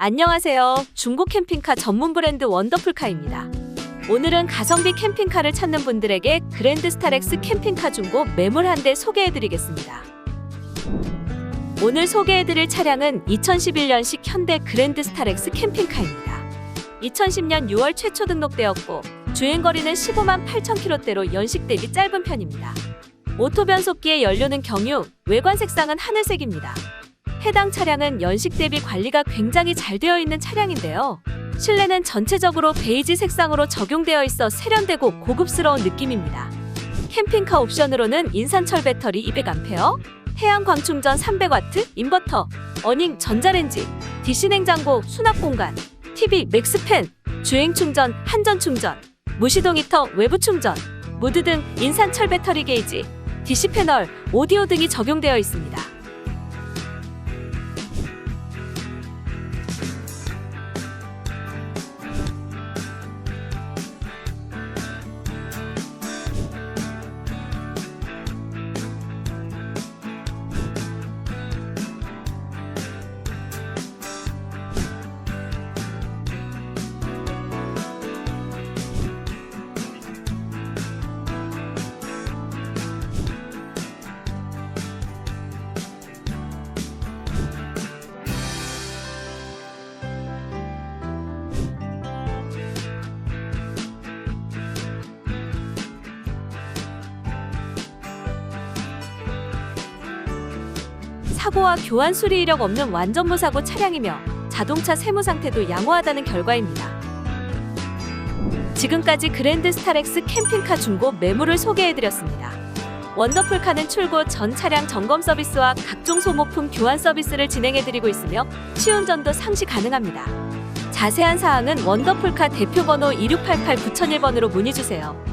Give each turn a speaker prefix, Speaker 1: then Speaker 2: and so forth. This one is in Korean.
Speaker 1: 안녕하세요. 중고 캠핑카 전문 브랜드 원더풀카입니다. 오늘은 가성비 캠핑카를 찾는 분들에게 그랜드 스타렉스 캠핑카 중고 매물 한 대 소개해드리겠습니다. 오늘 소개해드릴 차량은 2011년식 현대 그랜드 스타렉스 캠핑카입니다. 2010년 6월 최초 등록되었고 주행거리는 15만 8천 킬로대로 연식 대비 짧은 편입니다. 오토 변속기의 연료는 경유, 외관 색상은 하늘색입니다. 해당 차량은 연식 대비 관리가 굉장히 잘 되어 있는 차량인데요. 실내는 전체적으로 베이지 색상으로 적용되어 있어 세련되고 고급스러운 느낌입니다. 캠핑카 옵션으로는 인산철 배터리 200A, 해양 광 충전 300W, 인버터, 어닝 전자레인지, DC 냉장고, 수납 공간, TV, 맥스팬, 주행 충전, 한전 충전, 무시동 히터, 외부 충전, 무드 등 인산철 배터리 게이지, DC 패널, 오디오 등이 적용되어 있습니다. 사고와 교환 수리 이력 없는 완전 무사고 차량이며 자동차 세무 상태도 양호하다는 결과입니다. 지금까지 그랜드 스타렉스 캠핑카 중고 매물을 소개해드렸습니다. 원더풀카는 출고 전 차량 점검 서비스와 각종 소모품 교환 서비스를 진행해드리고 있으며 시운전도 상시 가능합니다. 자세한 사항은 원더풀카 대표번호 2688 9001번으로 문의주세요.